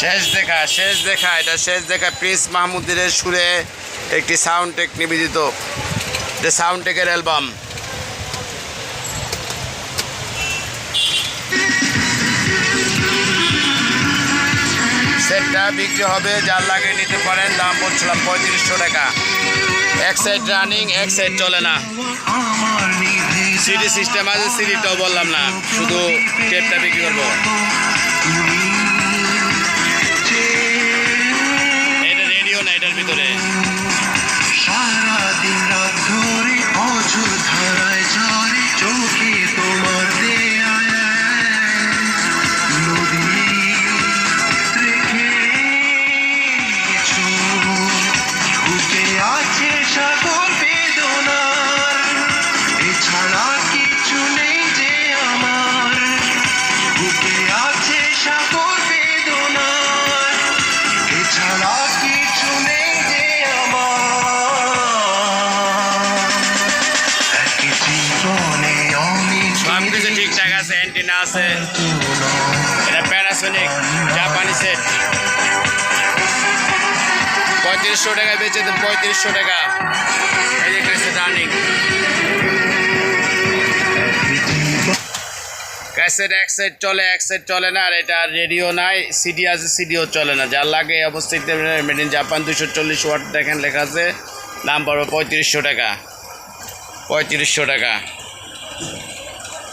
শেষ দেখা শেষ দেখা, এটা শেষ দেখা প্রিন্স মাহমুদের সুরে একটি সাউন্ড টেক নিবেদিত। সাউন্ড টেকের অ্যালবাম সেটটা বিক্রি হবে, যার লাগে নিতে পারেন, দাম বলছিলাম পঁয়ত্রিশশো টাকা। এক সাইড রানিং এক সাইড চলে না। সিডি সিস্টেম আছে সিডিটাও বললাম না, শুধু টেপটা বিক্রি করব। সারাদিন ধরে অঝোর ধারায় চোখে তোমার আছে সাগর বেদনার, এছাড়া কিছু নেই যে আমার। বুকে আছে সাগর বেদনার, এছাড়া ঠিকঠাক আছে অ্যান্টিনা আছে এটা প্যানাসোনিক জাপানি সেট পঁয়ত্রিশশো টাকা বেচে দেন পঁয়ত্রিশশো টাকা রানিং ক্যাসেট এক সাইড চলে এক সাইড চলে না, আর এটা রেডিও নাই সিডি আছে সিডিও চলে না। যার লাগে অবস্থিত মেড ইন জাপান দুশো চল্লিশ ওয়াট দেখেন লেখা আছে। দাম পড়বে পঁয়ত্রিশশো টাকা। পঁয়ত্রিশশো টাকা।